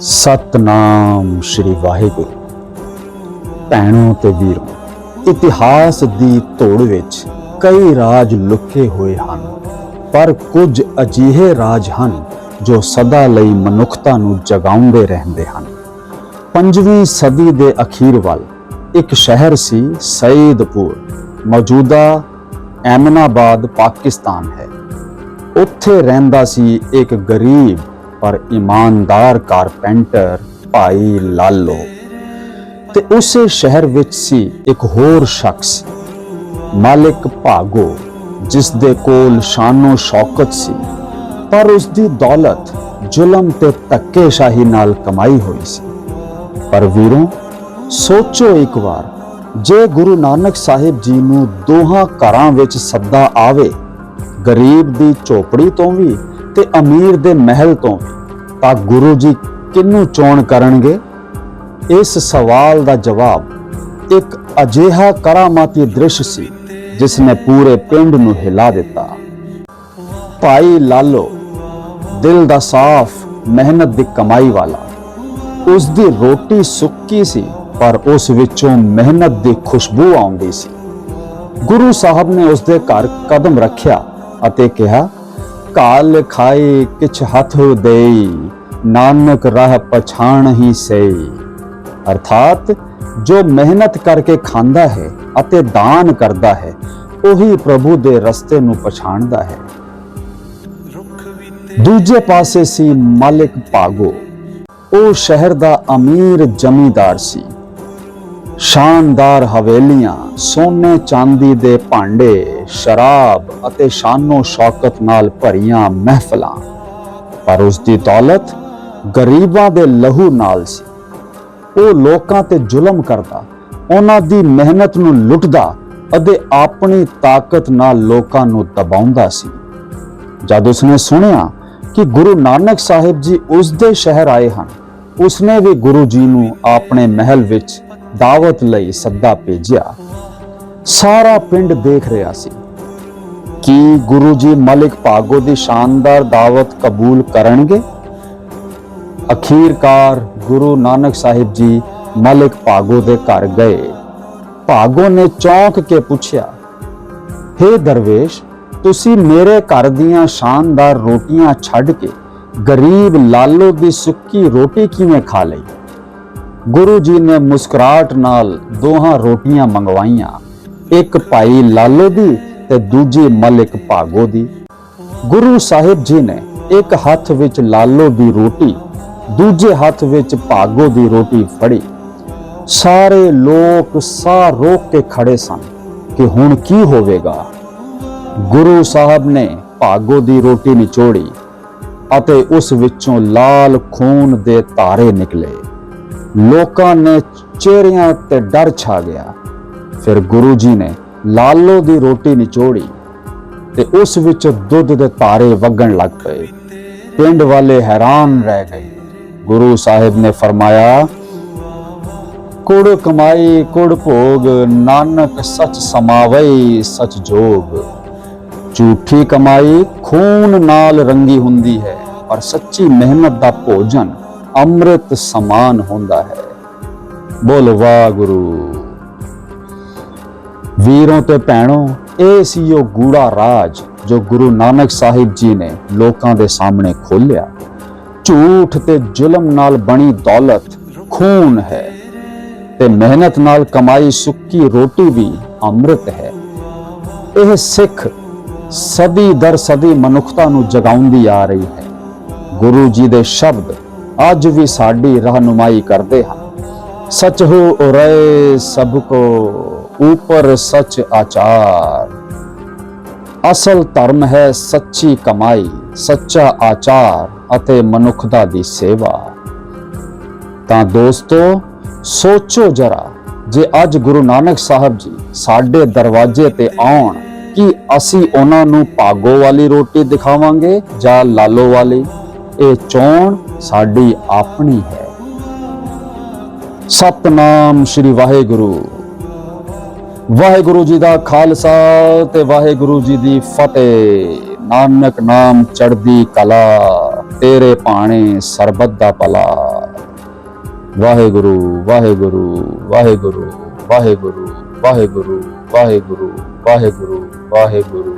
ਸਤਨਾਮ ਸ੍ਰੀ ਵਾਹਿਗੁਰੂ। ਭੈਣੋ ਤੇ ਵੀਰੋ, ਇਤਿਹਾਸ ਦੀ ਧੋੜ ਵਿੱਚ ਕਈ ਰਾਜ ਲੁਕੇ ਹੋਏ ਹਨ, ਪਰ ਕੁਝ ਅਜਿਹੇ ਰਾਜ ਹਨ ਜੋ ਸਦਾ ਲਈ ਮਨੁੱਖਤਾ ਨੂੰ ਜਗਾਉਂਦੇ ਰਹਿੰਦੇ ਹਨ। ਪੰਜਵੀਂ ਸਦੀ ਦੇ ਅਖੀਰ ਵੱਲ ਇੱਕ ਸ਼ਹਿਰ ਸੀ ਸਈਦਪੁਰ, ਮੌਜੂਦਾ ਐਮਨਾਬਾਦ, ਪਾਕਿਸਤਾਨ ਹੈ। ਉੱਥੇ ਰਹਿੰਦਾ ਸੀ ਇੱਕ ਗਰੀਬ ਪਰ ਇਮਾਨਦਾਰ ਕਾਰਪੈਂਟਰ ਭਾਈ ਲਾਲੋ ਤੇ ਉਸੇ ਸ਼ਹਿਰ ਵਿੱਚ ਸੀ ਇੱਕ ਹੋਰ ਸ਼ਖਸ, ਮਾਲਿਕ ਭਾਗੋ ਜਿਸ ਦੇ ਕੋਲ ਸ਼ਾਨੋ ਸ਼ੌਕਤ ਸੀ, ਪਰ ਉਸ ਦੀ ਦੌਲਤ ਜ਼ੁਲਮ ਤੇ ਧੱਕੇਸ਼ਾਹੀ ਨਾਲ ਕਮਾਈ ਹੋਈ ਸੀ। ਪਰ ਵੀਰੋ, ਸੋਚੋ ਇੱਕ ਵਾਰ, ਜੇ ਗੁਰੂ ਨਾਨਕ ਸਾਹਿਬ ਜੀ ਨੂੰ ਦੋਹਾਂ ਘਰਾਂ ਵਿੱਚ ਸੱਦਾ ਆਵੇ, ਗਰੀਬ ਦੀ ਝੋਪੜੀ ਤੋਂ ਵੀ ਤੇ ਅਮੀਰ ਦੇ ਮਹਿਲ ਤੋਂ ਤਾਂ ਗੁਰੂ ਜੀ ਕਿਹਨੂੰ ਚੋਣ ਕਰਨਗੇ? ਇਸ ਸਵਾਲ ਦਾ ਜਵਾਬ ਇੱਕ ਅਜਿਹਾ ਕਰਾਮਾਤੀ ਦ੍ਰਿਸ਼ ਸੀ ਜਿਸ ਨੇ ਪੂਰੇ ਪਿੰਡ ਨੂੰ ਹਿਲਾ ਦਿੱਤਾ। ਭਾਈ ਲਾਲੋ, ਦਿਲ ਦਾ ਸਾਫ਼, ਮਿਹਨਤ ਦੀ ਕਮਾਈ ਵਾਲਾ। ਉਸ ਦੀ ਰੋਟੀ ਸੁੱਕੀ ਸੀ, ਪਰ ਉਸ ਵਿੱਚੋਂ ਮਿਹਨਤ ਦੀ ਖੁਸ਼ਬੂ ਆਉਂਦੀ ਸੀ। ਗੁਰੂ ਸਾਹਿਬ ਨੇ ਉਸ ਦੇ ਘਰ ਕਦਮ ਰੱਖਿਆ ਅਤੇ ਕਿਹਾ ਕਾਲ ਖਾਏ ਕਿਛ ਹੱਥ ਦੇਈ, ਨਾਨਕ ਰਾਹ ਪਛਾਣ ਹੀ ਸਈ ਅਰਥਾਤ ਜੋ ਮਿਹਨਤ ਕਰਕੇ ਖਾਂਦਾ ਹੈ ਅਤੇ ਦਾਨ ਕਰਦਾ ਹੈ, ਉਹੀ ਪ੍ਰਭੂ ਦੇ ਰਸਤੇ ਨੂੰ ਪਛਾਣਦਾ ਹੈ। ਦੂਜੇ ਪਾਸੇ ਸੀ ਮਾਲਿਕ ਭਾਗੋ, ਉਹ ਸ਼ਹਿਰ ਦਾ ਅਮੀਰ ਜ਼ਮੀਂਦਾਰ ਸੀ। ਸ਼ਾਨਦਾਰ ਹਵੇਲੀਆਂ, ਸੋਨੇ ਚਾਂਦੀ ਦੇ ਭਾਂਡੇ, ਸ਼ਰਾਬ ਅਤੇ ਸ਼ਾਨੋ ਸ਼ੌਕਤ ਨਾਲ ਭਰੀਆਂ ਮਹਿਫਲਾਂ। ਪਰ ਉਸ ਦੀ ਦੌਲਤ ਗਰੀਬਾਂ ਦੇ ਲਹੂ ਨਾਲ ਸੀ। ਉਹ ਲੋਕਾਂ ਤੇ ਜ਼ੁਲਮ ਕਰਦਾ, ਉਹਨਾਂ ਦੀ ਮਿਹਨਤ ਨੂੰ ਲੁੱਟਦਾ ਅਤੇ ਆਪਣੀ ਤਾਕਤ ਨਾਲ ਲੋਕਾਂ ਨੂੰ ਦਬਾਉਂਦਾ ਸੀ। ਜਦ ਉਸਨੇ ਸੁਣਿਆ ਕਿ ਗੁਰੂ ਨਾਨਕ ਸਾਹਿਬ ਜੀ ਉਸ ਦੇ ਸ਼ਹਿਰ ਆਏ ਹਨ, ਉਸਨੇ ਵੀ ਗੁਰੂ ਜੀ ਨੂੰ ਆਪਣੇ ਮਹਿਲ ਵਿੱਚ ਦਾਵਤ ਲਈ ਸੱਦਾ ਭੇਜਿਆ। ਸਾਰਾ ਪਿੰਡ ਦੇਖ ਰਿਹਾ ਸੀ ਕਿ ਗੁਰੂ ਜੀ ਮਲਿਕ ਭਾਗੋ ਦੀ ਸ਼ਾਨਦਾਰ ਦਾਵਤ ਕਬੂਲ ਕਰਨਗੇ। ਅਖੀਰਕਾਰ ਗੁਰੂ ਨਾਨਕ ਸਾਹਿਬ ਜੀ ਮਲਿਕ ਭਾਗੋ ਦੇ ਘਰ ਗਏ। ਭਾਗੋ ਨੇ ਚੌਂਕ ਕੇ ਪੁੱਛਿਆ हे ਦਰਵੇਸ਼, ਤੁਸੀਂ ਮੇਰੇ ਘਰ ਦੀਆਂ ਸ਼ਾਨਦਾਰ ਰੋਟੀਆਂ ਛੱਡ ਕੇ ਗਰੀਬ ਲਾਲੋ ਦੀ ਸੁੱਕੀ ਰੋਟੀ ਕਿਵੇਂ ਖਾ ਲਈ? ਗੁਰੂ ਜੀ ਨੇ ਮੁਸਕਰਾਹਟ ਨਾਲ ਦੋਹਾਂ ਰੋਟੀਆਂ ਮੰਗਵਾਈਆਂ। ਇੱਕ ਭਾਈ ਲਾਲੋ ਦੀ ਤੇ ਦੂਜੀ ਮਲਿਕ ਭਾਗੋ ਦੀ। ਗੁਰੂ ਸਾਹਿਬ ਜੀ ਨੇ ਇੱਕ ਹੱਥ ਵਿੱਚ ਲਾਲੋ ਦੀ ਰੋਟੀ, ਦੂਜੇ ਹੱਥ ਵਿੱਚ ਭਾਗੋ ਦੀ ਰੋਟੀ ਫੜੀ। ਸਾਰੇ ਲੋਕ ਸਾਹ ਰੋਕ ਕੇ ਖੜੇ ਸਨ ਕਿ ਹੁਣ ਕੀ ਹੋਵੇਗਾ। ਗੁਰੂ ਸਾਹਿਬ ਨੇ ਭਾਗੋ ਦੀ ਰੋਟੀ ਨਿਚੋੜੀ ਅਤੇ ਉਸ ਵਿੱਚੋਂ ਲਾਲ ਖੂਨ ਦੇ ਤਾਰੇ ਨਿਕਲੇ। ਲੋਕਾਂ ਨੇ ਚਿਹਰਿਆਂ ਤੇ ਡਰ ਛਾ ਗਿਆ। ਫਿਰ ਗੁਰੂ ਜੀ ਨੇ ਲਾਲੋ ਦੀ ਰੋਟੀ ਨਿਚੋੜੀ ਤੇ ਉਸ ਵਿੱਚ ਦੁੱਧ ਦੇ ਧਾਰੇ ਵਗਣ ਲੱਗ ਪਏ ਪਿੰਡ ਵਾਲੇ ਹੈਰਾਨ ਰਹਿ ਗਏ। ਗੁਰੂ ਸਾਹਿਬ ਨੇ ਫਰਮਾਇਆ, ਕੁੜ ਕਮਾਈ, ਕੁੜ ਭੋਗ, ਨਾਨਕ ਸਚ ਸਮਾਵਈ, ਸਚ ਜੋਗ। ਝੂਠੀ ਕਮਾਈ ਖੂਨ ਨਾਲ ਰੰਗੀ ਹੁੰਦੀ ਹੈ, ਪਰ ਸੱਚੀ ਮਿਹਨਤ ਦਾ ਭੋਜਨ ਅੰਮ੍ਰਿਤ ਸਮਾਨ ਹੁੰਦਾ ਹੈ। ਬੋਲ, ਵਾਹਿਗੁਰੂ। ਵੀਰੋਂ ਤੇ ਭੈਣੋ, ਇਹ ਸੀ ਉਹ ਗੂੜਾ ਰਾਜ ਜੋ ਗੁਰੂ ਨਾਨਕ ਸਾਹਿਬ ਜੀ ਨੇ ਲੋਕਾਂ ਦੇ ਸਾਹਮਣੇ ਖੋਲਿਆ ਝੂਠ ਤੇ ਜ਼ੁਲਮ ਨਾਲ ਬਣੀ ਦੌਲਤ ਖੂਨ ਹੈ ਤੇ ਮਿਹਨਤ ਨਾਲ ਕਮਾਈ ਸੁੱਕੀ ਰੋਟੀ ਵੀ ਅੰਮ੍ਰਿਤ ਹੈ। ਇਹ ਸਿੱਖ ਸਦੀ ਦਰ ਸਦੀ ਮਨੁੱਖਤਾ ਨੂੰ ਜਗਾਉਂਦੀ ਆ ਰਹੀ ਹੈ। ਗੁਰੂ ਜੀ ਦੇ ਸ਼ਬਦ ਅੱਜ ਵੀ ਸਾਡੀ ਰਹਿਨੁਮਾਈ ਕਰਦੇ ਹਨ। ਸਚ ਹੋ ਉਰੇ ਸਭ ਕੋ ਉਪਰ ਸਚ ਆਚਾਰ। ਅਸਲ ਧਰਮ ਹੈ ਸੱਚੀ ਕਮਾਈ, ਸੱਚਾ ਆਚਾਰ ਅਤੇ ਮਨੁੱਖਤਾ ਦੀ ਸੇਵਾ। ਤਾਂ ਦੋਸਤੋ, ਸੋਚੋ ਜਰਾ, ਜੇ ਅੱਜ ਗੁਰੂ ਨਾਨਕ ਸਾਹਿਬ ਜੀ ਸਾਡੇ ਦਰਵਾਜ਼ੇ ਤੇ ਆਉਣ, ਕਿ ਅਸੀਂ ਉਹਨਾਂ ਨੂੰ ਭਾਗੋ ਵਾਲੀ ਰੋਟੀ ਦਿਖਾਵਾਂਗੇ ਜਾਂ ਲਾਲੋ ਵਾਲੀ? ਇਹ ਚੋਣ ਸਾਡੀ ਆਪਣੀ ਹੈ। ਸਤਨਾਮ ਸ੍ਰੀ ਵਾਹਿਗੁਰੂ। ਵਾਹਿਗੁਰੂ ਜੀ ਦਾ ਖਾਲਸਾ ਤੇ ਵਾਹਿਗੁਰੂ ਜੀ ਦੀ ਫਤਿਹ। ਨਾਨਕ ਨਾਮ ਚੜਦੀ ਕਲਾ, ਤੇਰੇ ਭਾਣੇ ਸਰਬਤ ਦਾ ਭਲਾ। ਵਾਹਿਗੁਰੂ ਵਾਹਿਗੁਰੂ ਵਾਹਿਗੁਰੂ ਵਾਹਿਗੁਰੂ ਵਾਹਿਗੁਰੂ ਵਾਹਿਗੁਰੂ ਵਾਹਿਗੁਰੂ ਵਾਹਿਗੁਰੂ।